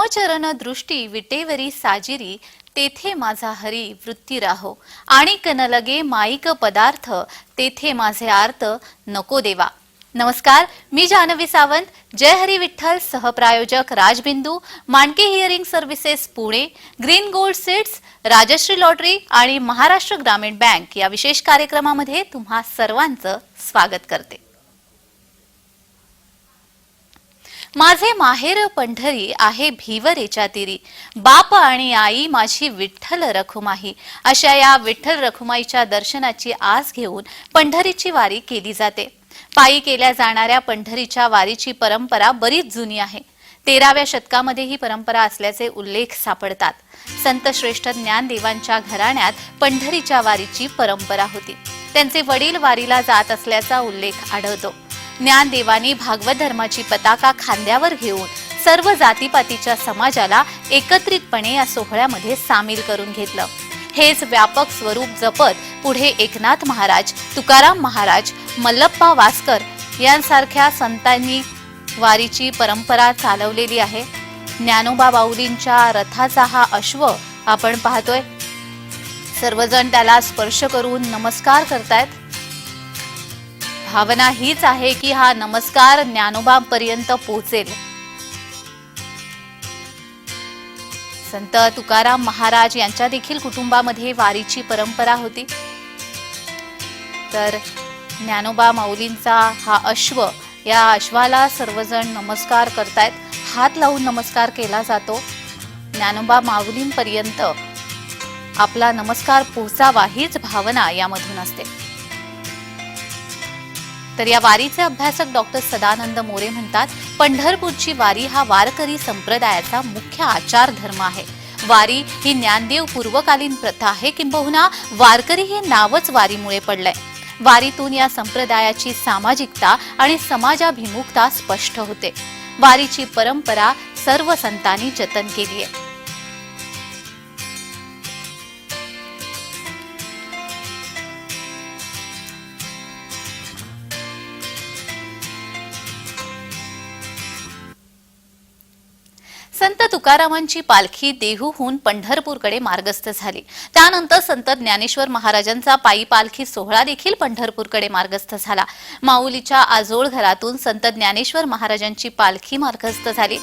रामचरण दृष्टी विटेवरी साजिरी तेथे माझा हरी वृत्ती राहो. आणि कनलगे माईक पदार्थ तेथे माझे आर्त नको देवा. नमस्कार मी जानवी सावंत. जय Hari Vitthal सहप्रायोजक Rajbindu. Mandke hearing services Pune. Green gold seeds Rajshree lottery आणि महाराष्ट्र ग्रामीण बँक या विशेष कार्यक्रमामध्ये तुम्हा सर्वांचं स्वागत करते. माझे माहेर पंढरी आहे भिवरेच्या तिरी. बाप आणि आई माझी विठ्ठल रखुमाई. अशा या विठ्ठल रखुमाईच्या दर्शनाची आस घेऊन पंढरीची वारी केली जाते. पायी केल्या जाणाऱ्या पंढरीच्या वारीची परंपरा बरीच जुनी आहे. तेराव्या शतकामध्ये ही परंपरा असल्याचे उल्लेख सापडतात. संत श्रेष्ठ ज्ञानदेवांच्या घराण्यात पंढरीच्या वारीची परंपरा होती. त्यांचे वडील वारीला जात असल्याचा उल्लेख आढळतो. ज्ञानदेवानी भागवत धर्माची पताका खांद्यावर घेऊन सर्व जातीपातीच्या समाजाला एकत्रितपणे या सोहळ्यामध्ये सामील करून घेतलं. हेच व्यापक स्वरूप जपत पुढे एकनाथ महाराज तुकाराम महाराज मल्लप्पा वास्कर यांसारख्या संतांनी वारीची परंपरा चालवलेली आहे. ज्ञानोबा बाऊलींच्या रथाचा हा अश्व आपण पाहतोय. सर्वजण त्याला स्पर्श करून नमस्कार करतायत. भावना हीच आहे की हा नमस्कार ज्ञानोबापर्यंत पोहोचेल. संत तुकाराम महाराज यांच्या देखील कुटुंबामध्ये वारीची परंपरा होती. तर ज्ञानोबा माऊलींचा हा अश्व या अश्वाला सर्वजण नमस्कार करतायत. हात लावून नमस्कार केला जातो. ज्ञानोबा माऊलींपर्यंत आपला नमस्कार पोहोचावा हीच भावना यामधून असते. तर या वारीचे अभ्यासक डॉक्टर सदानंद मोरे म्हणतात पंढरपूरची वारी हा वारकरी संप्रदायाचा मुख्य आचार धर्म आहे. वारी ही ज्ञानदेव पूर्वकालीन प्रथा आहे किंबहुना वारकरी हे नावच वारीमुळे पडलंय. वारीतून या संप्रदायाची सामाजिकता आणि समाजाभिमुखता स्पष्ट होते. वारीची परंपरा सर्व संतांनी जतन केली आहे. संत तुकारामांची पालखी देहूहून पंढरपूरकडे मार्गस्थ झाली. त्यानंतर संत ज्ञानेश्वर महाराजांचा पायी पालखी सोहळा देखील पंढरपूरकडे मार्गस्थ झाला. माऊलीच्या आजोळ घरातून संत ज्ञानेश्वर महाराजांची पालखी मार्गस्थ झाली.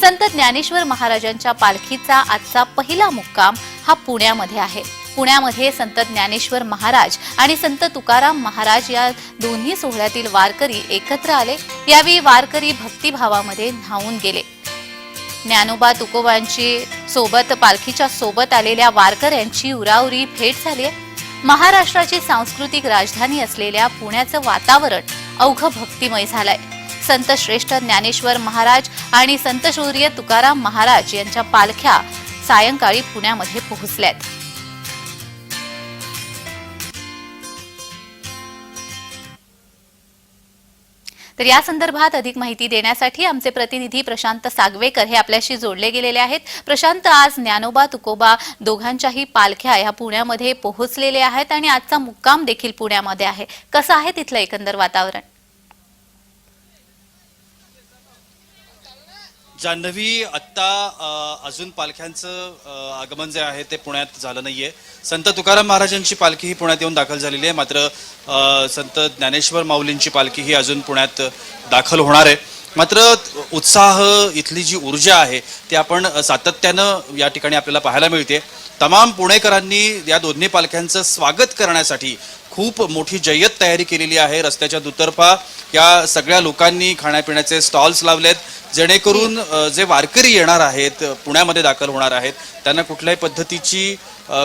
संत ज्ञानेश्वर महाराजांच्या पालखीचा आजचा पहिला मुक्काम हा पुण्यामध्ये आहे. पुण्यामध्ये संत ज्ञानेश्वर महाराज आणि संत तुकाराम महाराज या दोन्ही सोहळ्यातील वारकरी एकत्र आले. यावेळी वारकरी भक्तिभावामध्ये न्हावून गेले. ज्ञानोबा तुकोबांची सोबत पालखीच्या सोबत आलेल्या वारकऱ्यांची उराउरी भेट झाली आहे. महाराष्ट्राची सांस्कृतिक राजधानी असलेल्या पुण्याचं वातावरण अवघ भक्तिमय झालंय संत श्रेष्ठ ज्ञानेश्वर महाराज आणि संत शौर्य तुकाराम महाराज यांच्या पालख्या सायंकाळी पुण्यामध्ये पोहोचल्यात तर या संदर्भात अधिक माहिती देण्यासाठी आमचे प्रतिनिधी प्रशांत सागवेकर हे आपल्याशी जोडले गेलेले आहेत. प्रशांत आज ज्ञानोबा तुकोबा दोघांच्याही पालख्या ह्या पुण्यामध्ये पोहोचलेले आहेत आणि आजचा मुक्काम देखील पुण्यामध्ये आहे. कसं आहे तिथलं एकंदर वातावरण? जान्हवी आत्ता अजून पालख्यांचं आगमन जे आहे ते पुण्यात झालं नाहीये. संत तुकाराम महाराजांची पालखी ही पुण्यात येऊन दाखल झालेली आहे. मात्र संत ज्ञानेश्वर माऊलींची पालखी ही अजून पुण्यात दाखल होणार आहे. मात्र उत्साह इथली जी ऊर्जा आहे ती आपण सातत्यानं या ठिकाणी आपल्याला पाहायला मिळते. तमाम पुणेकरांनी या दोन्ही पालख्यांचं स्वागत करण्यासाठी खूप मोठी जय्यत तयारी केलेली आहे रस्त्याच्या दुतर्फा. या सगळ्या लोकांनी खाण्यापिण्याचे स्टॉल्स लावलेत जेणेकरून जे वारकरी येणार आहेत पुण्यामध्ये दाखल होणार आहेत त्यांना कुठल्याही पद्धतीची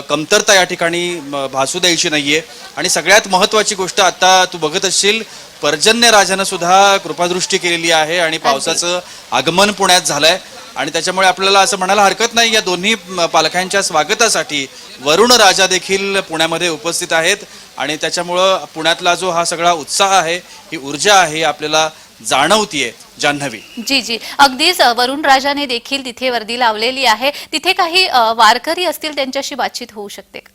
कमतरता या ठिकाणी भासू द्यायची नाहीये. आणि सगळ्यात महत्वाची गोष्ट आता तू बघत असशील पर्जन्य राजानं सुद्धा कृपादृष्टी केलेली आहे आणि पावसाचं आगमन पुण्यात झालंय. आणि त्याच्यामुळे आपल्याला असं म्हणायला हरकत नाही या दोन्ही पालख्यांच्या स्वागतासाठी वरुण राजा देखील पुण्यामध्ये उपस्थित आहेत. आणि त्याच्यामुळं पुण्यातला जो हा सगळा उत्साह आहे ही ऊर्जा आहे आपल्याला जाणवतीये जान्हवी. जी जी. अगदीच वरुण राजाने देखील तिथे वर्दी लावलेली आहे. तिथे काही वारकरी असतील त्यांच्याशी बातचीत होऊ शकते का?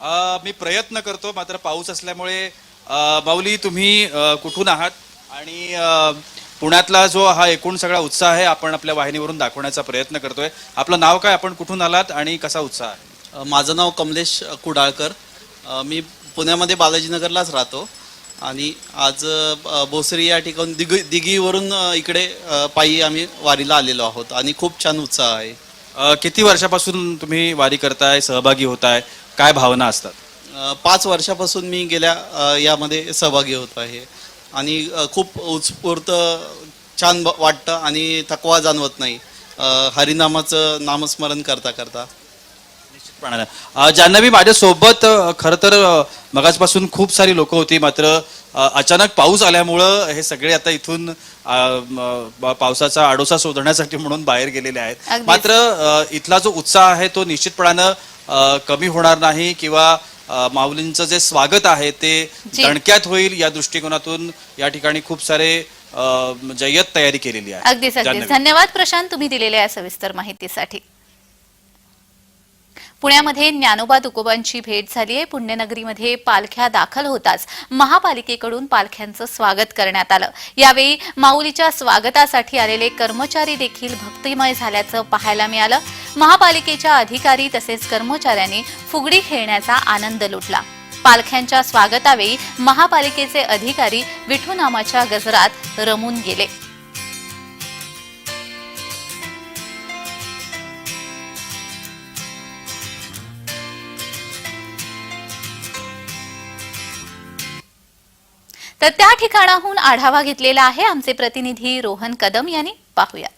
अ, मी प्रयत्न करतो मात्र पाऊस असल्यामुळे अ, माऊली तुम्ही कुठून आहात? आणि पुण्यातला जो हा एकूण सगळा उत्साह आहे आपण आपल्या वाहिनीवरून दाखवण्याचा प्रयत्न करतोय. आपलं नाव काय? आपण कुठून आलात आणि कसा उत्साह आहे? माझं नाव कमलेश कुडाळकर. मी पुण्यामध्ये बालाजीनगरलाच राहतो. आणि आज अ, भोसरी या ठिकाणी दिग दिघीवरून इकडे पायी आम्ही वारीला आलेलो आहोत. आणि खूप छान उत्साह आहे. किती वर्षापासून तुम्ही वारी करताय सहभागी होताय? काय भावना असतात? पाच वर्षापासून मी गेल्या यामध्ये सहभागी होत आहे. आणि खूप उत्स्फूर्त छान वाटतं आणि थकवा जाणवत नाही. हरिनामाचं नामस्मरण करता करता अ, जान्हवी माझ्यासोबत खरं तर मगाचपासून खूप सारी लोक होती मात्र अचानक पाऊस आल्यामुळं हे सगळे आता इथून पावसाचा आडोसा शोधण्यासाठी म्हणून बाहेर गेलेले आहेत. मात्र इथला जो उत्साह आहे तो निश्चितपणानं कमी होणार नाही किंवा माऊलींचं जे स्वागत आहे ते. दणक्यात होईल या दृष्टिकोनातून या ठिकाणी खूप सारे जय्यत तयारी केलेली आहे अगदीच अगदीच जान्हवी. धन्यवाद प्रशांत तुम्ही दिलेल्या या सविस्तर माहितीसाठी पुण्यामध्ये ज्ञानोबा तुकोबांची भेट झाली आहे. पुण्यनगरीमध्ये पालख्या दाखल होताच महापालिकेकडून पालख्यांचं स्वागत करण्यात आलं. यावेळी माऊलीच्या स्वागतासाठी आलेले कर्मचारी देखील भक्तिमय झाल्याचं पाहायला मिळालं. महापालिकेच्या अधिकारी तसेच कर्मचाऱ्यांनी फुगडी खेळण्याचा आनंद लुटला. पालख्यांच्या स्वागतावेळी महापालिकेचे अधिकारी विठूनामाच्या गजरात रमून गेले. तर त्या ठिकाणाहून आढावा घेतलेला आहे आमचे प्रतिनिधी रोहन कदम यांनी. पाहूयात.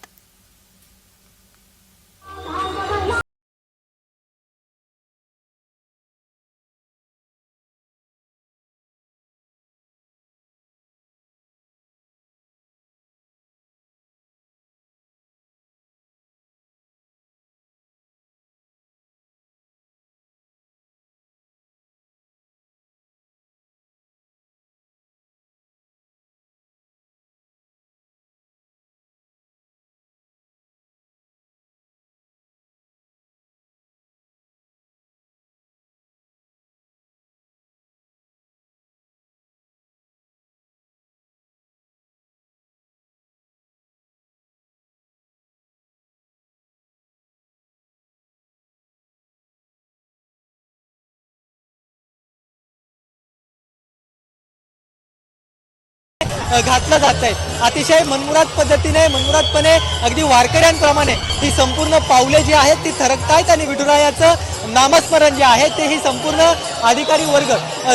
घातलं जात आहे. अतिशय मनमुराद पद्धतीने मनमुरादपणे अगदी वारकऱ्यांप्रमाणे ही संपूर्ण पावले जी आहेत ती थरकतायत आणि विठुरायाचं नामस्मरण जे आहे ते ही संपूर्ण अधिकारी वर्ग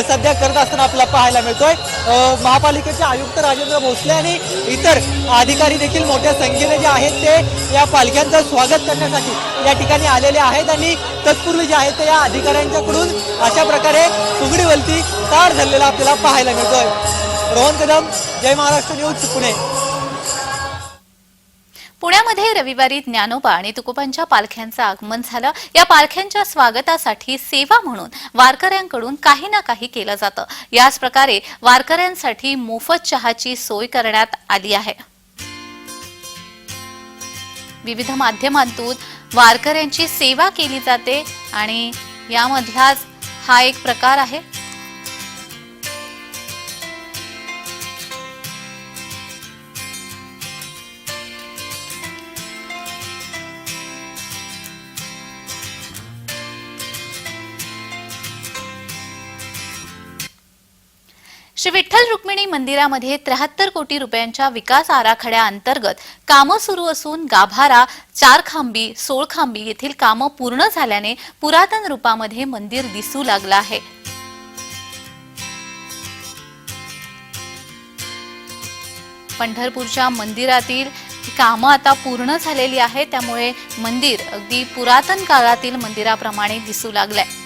सध्या करत असताना आपल्याला पाहायला मिळतोय. महापालिकेचे आयुक्त राजेंद्र भोसले आणि इतर अधिकारी देखील मोठ्या संख्येने जे आहेत ते या पालख्यांचं स्वागत करण्यासाठी या ठिकाणी आलेले आहेत आणि तत्पूर्वी जे आहे ते या अधिकाऱ्यांच्याकडून अशा प्रकारे फुगडीवरती तार झालेला आपल्याला पाहायला मिळतोय. रोहन कदम जय महाराष्ट्र न्यूज पुणे. पुण्यामध्ये रविवारी ज्ञानोबा आणि तुकोबांच्या पालख्यांचं आगमन झालं. या पालख्यांच्या स्वागतासाठी सेवा म्हणून वारकऱ्यांकडून काही ना काही केलं जातं. याच प्रकारे वारकऱ्यांसाठी मोफत चहाची सोय करण्यात आली आहे. विविध माध्यमांतून वारकऱ्यांची सेवा केली जाते आणि यामधलाच हा एक प्रकार आहे. श्री विठ्ठल रुक्मिणी मंदिरामध्ये त्र्याहत्तर कोटी रुपयांच्या विकास आराखड्याअंतर्गत कामं सुरू असून गाभारा चार खांबी सोळखांबी येथील कामं पूर्ण झाल्याने पुरातन रूपामध्ये मंदिर दिसू लागलं आहे. पंढरपूरच्या मंदिरातील कामं आता पूर्ण झालेली आहेत त्यामुळे मंदिर अगदी पुरातन काळातील मंदिराप्रमाणे दिसू लागलंय.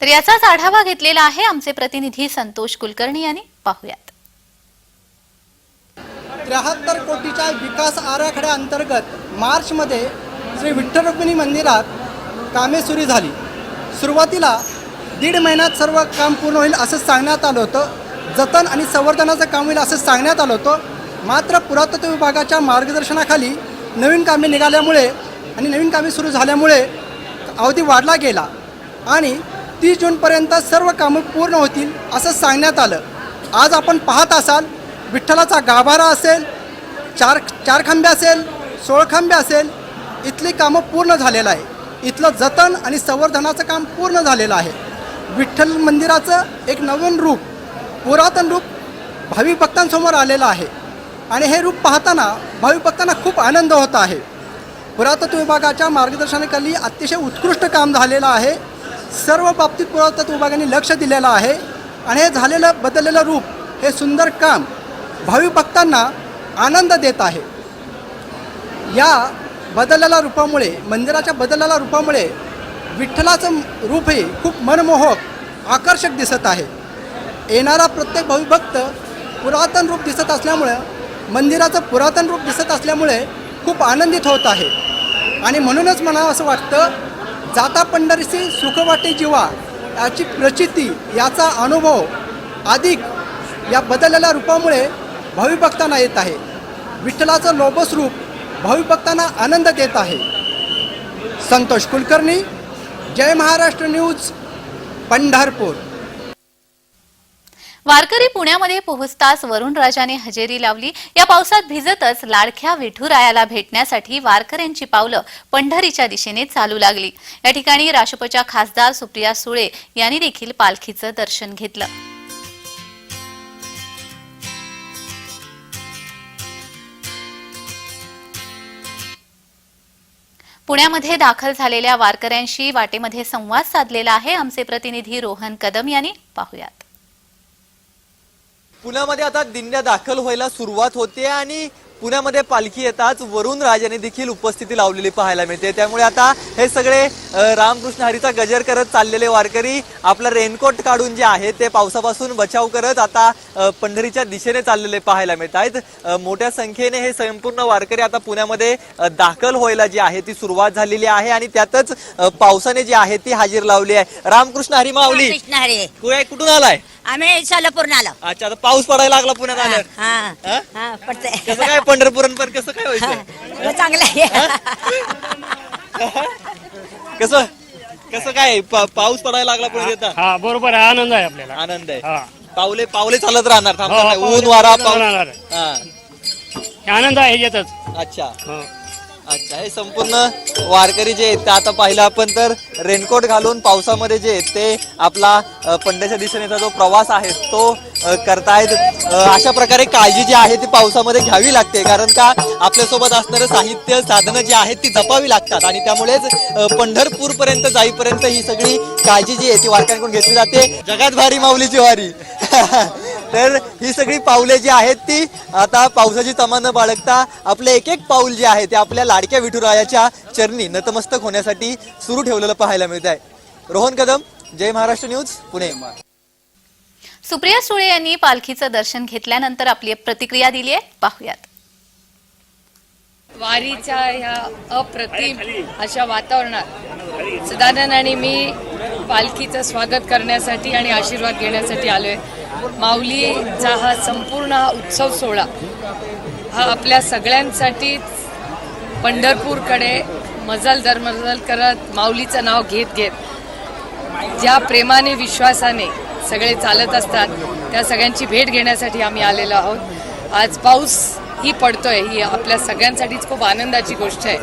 तर याचाच आढावा घेतलेला आहे आमचे प्रतिनिधी संतोष कुलकर्णी यांनी. पाहुयात. त्र्याहत्तर कोटीच्या विकास आराखड्याअंतर्गत मार्चमध्ये श्री विठ्ठल रुक्मिणी मंदिरात कामे सुरू झाली. सुरुवातीला दीड महिन्यात सर्व काम पूर्ण होईल असं सांगण्यात आलं होतं. जतन आणि संवर्धनाचं काम होईल असं सांगण्यात आलं होतं. मात्र पुरातत्व विभागाच्या मार्गदर्शनाखाली नवीन कामे निघाल्यामुळे आणि नवीन कामे सुरू झाल्यामुळे अवधी वाढला गेला. आणि तीस जूनपर्यंत सर्व कामं पूर्ण होतील असं सांगण्यात आलं. आज आपण पाहत असाल विठ्ठलाचा गाभारा असेल चार चार खांबे असेल सोळखांबे असेल इथली कामं पूर्ण झालेलं आहे. इथलं जतन आणि संवर्धनाचं काम पूर्ण झालेलं आहे. विठ्ठल मंदिराचं एक नवीन रूप पुरातन रूप भाविक भक्तांसमोर आलेलं आहे. आणि हे रूप पाहताना भाविक भक्तांना खूप आनंद होत आहे. पुरातत्व विभागाच्या मार्गदर्शनाखाली अतिशय उत्कृष्ट काम झालेलं आहे. सर्व बाबतीत पुरातत्व विभागाने लक्ष दिलेलं आहे. आणि हे झालेलं बदललेलं रूप हे सुंदर काम भावी भक्तांना आनंद देत आहे. या बदललेल्या रूपामुळे मंदिराच्या बदललेल्या रूपामुळे विठ्ठलाचं रूप हे खूप मनमोहक आकर्षक दिसत आहे. येणारा प्रत्येक भाविभक्त पुरातन रूप दिसत असल्यामुळं मंदिराचं पुरातन रूप दिसत असल्यामुळे खूप आनंदित होत आहे. आणि म्हणूनच मला असं वाटतं जाता पंढरीसी सुख वाटे जीवा याची प्रचिती याचा अनुभव अधिक या बदललेल्या रूपामुळे भाविभक्तांना येत आहे. विठ्ठलाचं लोबस रूप भाविभक्तांना आनंद देत आहे. संतोष कुलकर्णी जय महाराष्ट्र न्यूज पंढरपूर. वारकरी पुण्यामध्ये पोहोचताच वरुण राजाने हजेरी लावली. या पावसात भिजतच लाडख्या विठुरायाला भेटण्यासाठी वारकऱ्यांची पावलं पंढरीच्या दिशेने चालू लागली. या ठिकाणी राष्ट्रपच्या खासदार सुप्रिया सुळे यांनी देखील पालखीचं दर्शन घेतलं. पुण्यामध्ये दाखल झालेल्या वारकऱ्यांशी वाटेमध्ये संवाद साधलेला आहे. आमचे प्रतिनिधी रोहन कदम यांनी पाहुयात. पुण्यामध्ये आता दिंड्या दाखल व्हायला सुरुवात होते आणि पुण्यामध्ये पालखी येताच वरुण राजाने देखील उपस्थिती लावलेली पाहायला मिळते. त्यामुळे आता हे सगळे रामकृष्ण हरीचा गजर करत चाललेले वारकरी आपलं रेनकोट काढून जे आहे ते पावसापासून बचाव करत आता पंढरीच्या दिशेने चाललेले पाहायला मिळत आहेत. मोठ्या संख्येने हे संपूर्ण वारकरी आता पुण्यामध्ये दाखल व्हायला जी आहे ती सुरुवात झालेली आहे आणि त्यातच पावसाने जी आहे ती हजेर लावली आहे. रामकृष्ण हरी माऊली कुठून आलाय? आम्ही सोलापूर आलो. अच्छा आता पाऊस पडायला लागला पुण्यात आलं हा हा? हा? पडते कसं काय पंढरपूर पण कसं काय व्हायचं चांगलं आहे. कसं कसं काय? पा- पाऊस पडायला लागला पुढे येता हा बरोबर आहे. आनंद आहे आपल्याला. आनंद आहे. हा. पावले पावले चालत राहणार. थांबणार हो, नाही. ऊन वारा चालत पाऊस. राहणार. हा. आनंद आहे ह्याच्यातच. अच्छा. हो. अच्छा हे संपूर्ण वारकरी जे आहेत ते आता पाहिलं आपण तर रेनकोट घालून पावसामध्ये जे आहेत ते आपला अ, दिशेनेचा जो प्रवास आहे तो करतायत. अशा प्रकारे काळजी जी आहे ती पावसामध्ये घ्यावी लागते. कारण का आपल्यासोबत असणारं साहित्य साधनं जी आहेत ती जपावी लागतात. आणि त्यामुळेच पंढरपूरपर्यंत जाईपर्यंत ही सगळी काळजी जी आहे ती वारकऱ्यांकडून घेतली जाते. जगात भारी माऊलीची वारी. तर ही सगळी पावले जी आहेत ती आता पावसाची तमा न बाळगता आपलं एक एक पाऊल जे आहे ते आपल्या लाडक्या विठुरायाच्या चरणी नतमस्तक होण्यासाठी सुरू ठेवलेलं पाहायला मिळत आहे. रोहन कदम जय महाराष्ट्र न्यूज पुणे. सुप्रिया सुळे यांनी पालखीचं दर्शन घेतल्यानंतर आपली प्रतिक्रिया दिली आहे. पाहुयात. वारीच्या ह्या अप्रतिम अशा वातावरणात सदानंद आणि मी पालखीचं स्वागत करण्यासाठी आणि आशीर्वाद घेण्यासाठी आलोय. माऊलीचा हा संपूर्ण हा उत्सव सोहळा हा आपल्या सगळ्यांसाठीच पंढरपूरकडे मजल दरमजल करत माऊलीचं नाव घेत घेत ज्या प्रेमाने विश्वासाने सगळे चालत असतात त्या सगळ्यांची भेट घेण्यासाठी आम्ही आलेलो आहोत. आज पाऊस ही पडतोय ही आपल्या सगळ्यांसाठीच खूप आनंदाची गोष्ट आहे.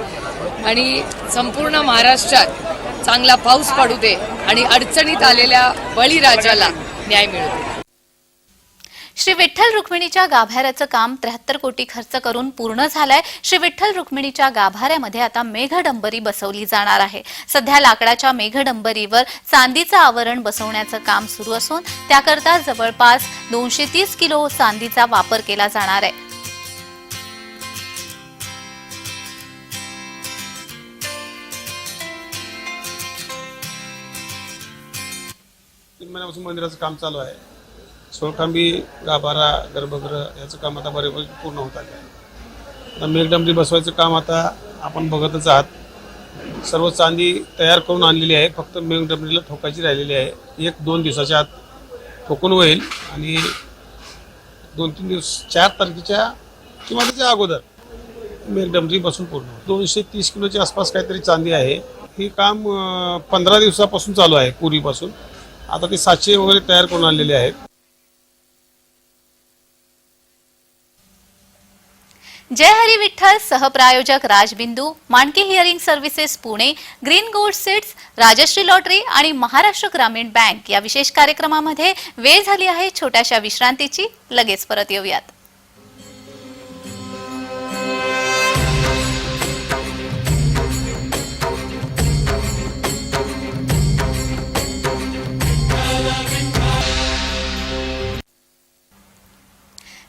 आणि संपूर्ण महाराष्ट्रात चांगला पाऊस पडू दे आणि अडचणीत आलेल्या बळीराजाला न्याय मिळू दे. श्री विठ्ठल रुक्मिणीच्या गाभाऱ्याचं काम त्र्याहत्तर कोटी खर्च करून पूर्ण झालंय. श्री विठ्ठल रुक्मिणीच्या गाभाऱ्यामध्ये आता मेघडंबरी बसवली जाणार आहे. सध्या लाकडाच्या मेघडंबरीवर चांदीचं आवरण बसवण्याचं काम सुरू असून त्याकरता जवळपास दोनशे तीस किलो चांदीचा वापर केला जाणार आहे. तीन महिन्यापासून मंदिराचं काम चालू आहे. सोळखांबी गाभारा गर्भगृह याचं काम आता बरेपैकी पूर्ण होत आले आहे आता मेघडंबरी बसवायचं काम आता आपण बघतच आहात. सर्व चांदी तयार करून आणलेली आहे. फक्त मेघडंबरीला ठोकायची राहिलेली आहे. एक दोन दिवसाच्या आत ठोकून होईल आणि दोन तीन दिवस चार तारखेच्या किंवा त्याच्या अगोदर मेघडंबरी बसून पूर्ण दोनशे तीस किलोच्या आसपास काहीतरी चांदी आहे. हे काम पंधरा दिवसापासून चालू आहे पूर्वीपासून आता ते साचे वगैरे तयार करून आणलेले आहेत. जय Hari Vitthal सहप्रायोजक Rajbindu Manki hearing services Pune green gold seeds Rajshree lottery आणि महाराष्ट्र ग्रामीण बँक या विशेष कार्यक्रमामध्ये वेळ झाली आहे छोट्याशा विश्रांतीची. लगेच परत येऊयात.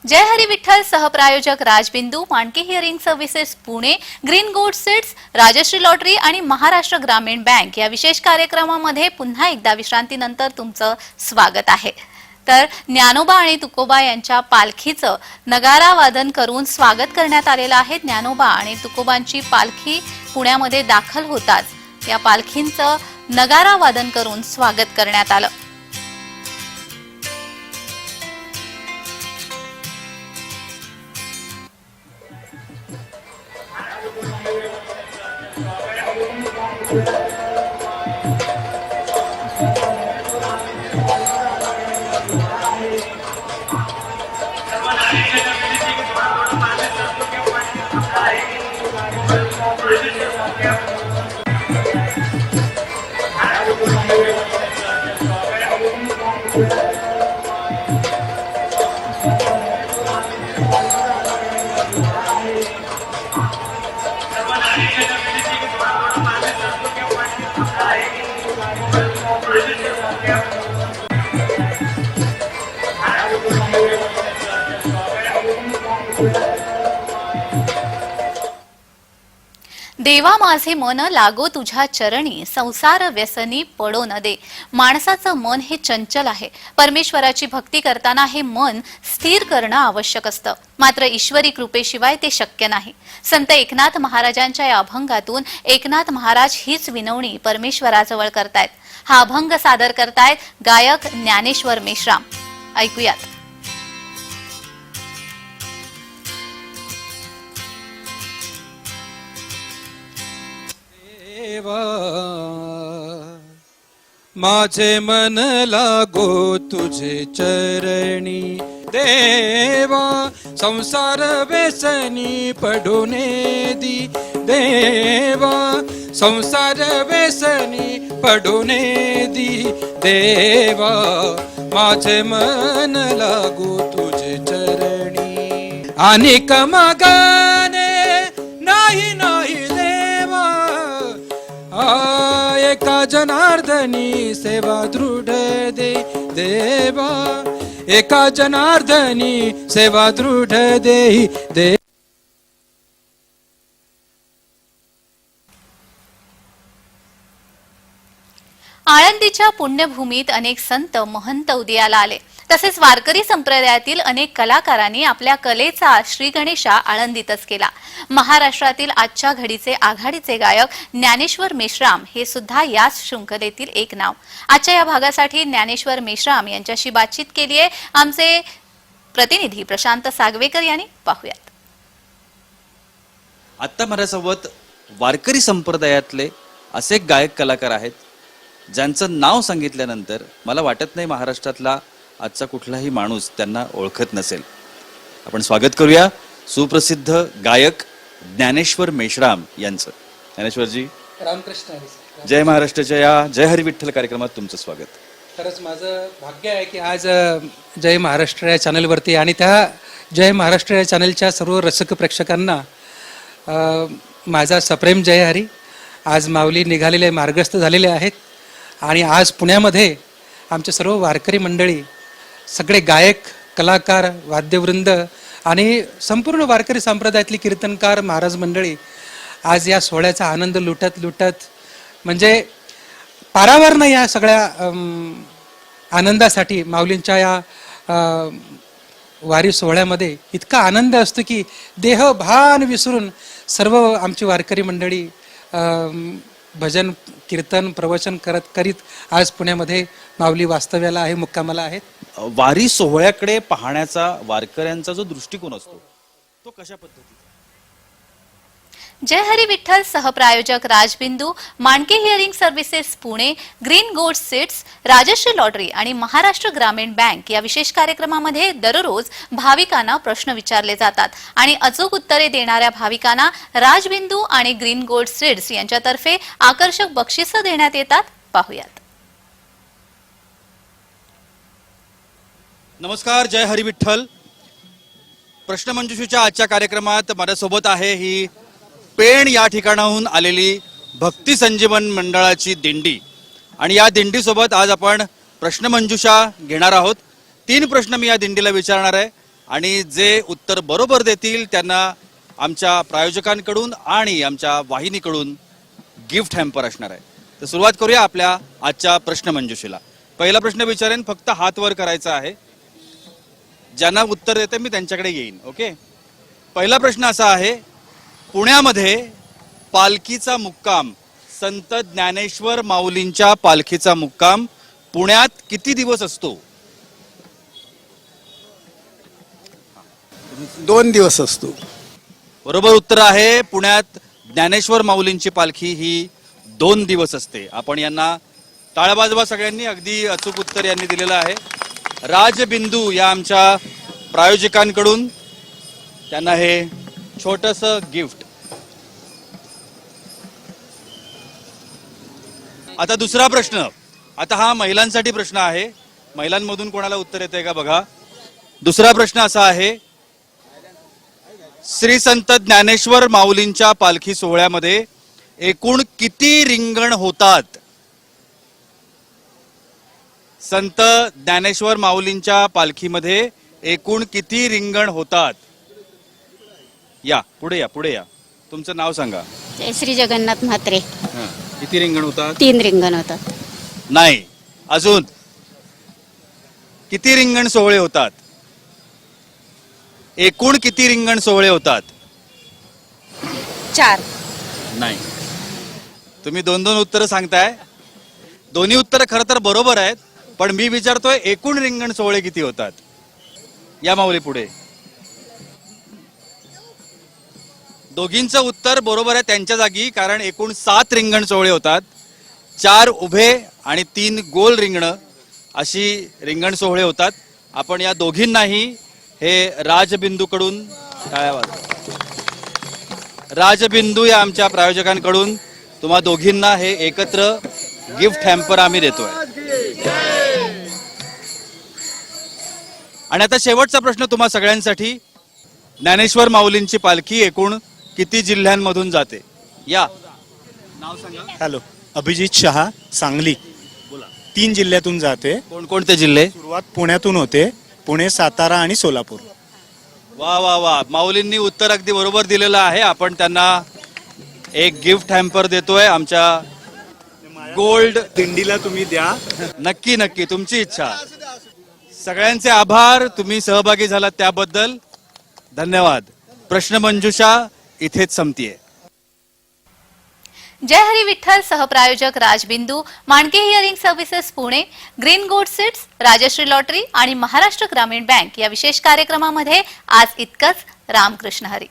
जय Hari Vitthal सहप्रायोजक Rajbindu Mandki hearing services Pune green good seeds Rajshree lottery आणि महाराष्ट्र ग्रामीण बँक या विशेष कार्यक्रमामध्ये पुन्हा एकदा विश्रांतीनंतर तुमचं स्वागत आहे. तर ज्ञानोबा आणि तुकोबा यांच्या पालखीचं नगारा वादन करून स्वागत करण्यात आलेलं आहे. ज्ञानोबा आणि तुकोबांची पालखी पुण्यामध्ये दाखल होताच या पालखींचं नगारा वादन करून स्वागत करण्यात आलं. देवा माझे मन लागो तुझ्या चरणी संसार व्यसनी पडो न दे. माणसाचं मन हे चंचल आहे. परमेश्वराची भक्ती करताना हे मन स्थिर करणं आवश्यक असतं. मात्र ईश्वरी कृपेशिवाय ते शक्य नाही. संत एकनाथ महाराजांच्या या अभंगातून एकनाथ महाराज हीच विनवणी परमेश्वराजवळ करतायत. हा अभंग सादर करतायत गायक ज्ञानेश्वर मेश्राम. ऐकूयात. देवा माझे मन लागो तुझे चरणी. देवा संसार व्यसनी पडूने दी. देवा संसार व्यसनी पडूने दी. देवा माझे मन लागो तुझे चरणी. आणि कमागा जनार्दनी सेवा दृढ दे देवा. एका जनार्दनी सेवा दृढ दे आळंदीच्या पुण्यभूमीत अनेक संत महंत उदयाला आले. तसेच वारकरी संप्रदायातील अनेक कलाकारांनी आपल्या कलेचा श्री गणेशा आळंदीतच केला. महाराष्ट्रातील आजच्या घडीचे आघाडीचे गायक ज्ञानेश्वर मेश्राम हे सुद्धा याच शृंखलेतील एक नाव. आजच्या या भागासाठी ज्ञानेश्वर मेश्राम यांच्याशी बातचीत केली आहे. आमचे प्रतिनिधी प्रशांत सागवेकर यांनी पाहूयात. आत्ता माझ्यासोबत वारकरी संप्रदायातले असे गायक कलाकार आहेत. ज्यांचं नाव सांगितल्यानंतर मला वाटत नाही महाराष्ट्रातला आजचा कुठलाही माणूस त्यांना ओळखत नसेल. आपण स्वागत करूया सुप्रसिद्ध गायक ज्ञानेश्वर मेश्राम यांचं. ज्ञानेश्वरजी. रामकृष्ण जय महाराष्ट्राच्या या जय हरी विठ्ठल कार्यक्रमात तुमचं स्वागत. खरंच माझं भाग्य आहे की आज जय महाराष्ट्र या चॅनलवरती आणि त्या जय महाराष्ट्र या चॅनलच्या सर्व रसिक प्रेक्षकांना माझा सप्रेम जय हरी. आज माऊली निघालेले मार्गस्थ झालेले आहेत. आणि आज पुण्यामध्ये आमचे सर्व वारकरी मंडळी सगळे गायक कलाकार वाद्यवृंद आणि संपूर्ण वारकरी संप्रदायातली कीर्तनकार महाराज मंडळी आज या सोहळ्याचा आनंद लुटत लुटत म्हणजे पारावर नाही या सगळ्या आनंदासाठी माऊलींच्या या वारी सोहळ्यामध्ये इतका आनंद असतो की देह भान विसरून सर्व आमची वारकरी मंडळी भजन कीर्तन प्रवचन करत करीत आज पुण्यामध्ये माऊली वास्तव्याला आहे मुक्कामाला आहेत. वारी सोहळ्याकडे पाहण्याचा वारकऱ्यांचा जो दृष्टिकोन असतो तो कशा पद्धतीचा? जय Hari Vitthal सहप्रायोजक Rajbindu Manke hearing services Pune green gold seats Rajshree lottery आणि महाराष्ट्र ग्रामीण बँक या विशेष कार्यक्रमामध्ये दररोज भाविकांना प्रश्न विचारले जातात. आणि अचूक उत्तरे देणाऱ्या भाविकांना राजबिंदू आणि ग्रीन गोल्ड सीट्स यांच्यातर्फे आकर्षक बक्षिसं देण्यात येतात. पाहुयात. नमस्कार जय हरी विठ्ठल. प्रश्नमंजुषीच्या आजच्या कार्यक्रमात माझ्यासोबत आहे ही पेण या ठिकाणाहून आलेली भक्ती संजीवन मंडळाची दिंडी. आणि या दिंडीसोबत आज आपण प्रश्नमंजुषा घेणार आहोत. तीन प्रश्न मी या दिंडीला विचारणार आहे. आणि जे उत्तर बरोबर देतील त्यांना आमच्या प्रायोजकांकडून आणि आमच्या वाहिनीकडून गिफ्ट हॅम्पर असणार आहे. तर सुरुवात करूया आपल्या आजच्या प्रश्नमंजुषेला. पहिला प्रश्न विचारेन फक्त हात वर करायचा आहे. ज्यांना उत्तर देते मी त्यांच्याकडे येईन ओके? पहिला प्रश्न असा आहे पुण्यामध्ये पालखीचा मुक्काम. संत ज्ञानेश्वर माऊलींच्या पालखीचा मुक्काम. पुण्यात किती दिवस असतो? दोन दिवस असतो. बरोबर उत्तर आहे पुण्यात ज्ञानेश्वर माऊलींची पालखी ही दोन दिवस असते. आपण यांना टाळ्या वाजवा सगळ्यांनी अगदी अचूक उत्तर यांनी दिलेलं आहे. राजबिंदू या आमच्या प्रायोजकांकडून त्यांना हे छोटस गिफ्ट आता दुसरा प्रश्न. आता हा महिलांसाठी प्रश्न आहे. महिलांमधून कोणाला उत्तर येते का बघा? दुसरा प्रश्न असा आहे. श्री संत ज्ञानेश्वर माऊलींच्या पालखी सोहळ्यामध्ये एकूण किती रिंगण होतात? संत ज्ञानेश्वर माऊलींच्या पालखीमध्ये एकूण किती रिंगण होतात? या पुढे या पुढे या. तुमचं नाव सांगा. जय श्री जगन्नाथ म्हात्रे. किती रिंगण होतात? तीन रिंगण होतात. नाही. अजून. किती रिंगण सोहळे होतात? एकूण किती रिंगण सोहळे होतात? चार. नाही. तुम्ही दोन दोन उत्तरं सांगताय. दोन्ही उत्तरं खरं तर बरोबर आहेत पण मी विचारतोय एकूण रिंगण सोहळे किती होतात? या माऊली पुढे दोघींचं उत्तर बरोबर आहे त्यांच्या जागी कारण एकूण सात रिंगण सोहळे होतात. चार उभे आणि तीन गोल रिंगणं अशी रिंगण सोहळे होतात. आपण या दोघींनाही हे राजबिंदूकडून राजबिंदू या आमच्या प्रायोजकांकडून तुम्हा दोघींना हे एकत्र गिफ्ट हॅम्पर आम्ही देतोय. आणि आता शेवटचा प्रश्न तुम्हा सगळ्यांसाठी. ज्ञानेश्वर माऊलींची पालखी एकूण किती जिल्ह्यांमधून जाते? या. नाव सांगा. हॅलो. अभिजित शहा सांगली. बोला. तीन जिल्ह्यातून जाते. कोणकोणते जिल्हे? सुरुवात पुण्यातून होते. पुणे सातारा आणि सोलापूर. वा वा वा. माऊलींनी उत्तर अगदी बरोबर दिलेलं आहे. आपण त्यांना एक गिफ्ट हॅम्पर देतोय. आमच्या गोल्ड दिंडीला तुम्ही द्या. नक्की नक्की. तुमची इच्छा. सगळ्यांचे आभार. तुम्ही सहभागी झालात त्याबद्दल. धन्यवाद. प्रश्नमंजुषा इथेच संपतीये. जय Hari Vitthal सहप्रायोजक Rajbindu Manke hearing services Pune green good seats Rajshree lottery आणि महाराष्ट्र ग्रामीण बँक या विशेष कार्यक्रमामध्ये आज इतकंच. रामकृष्ण हरी.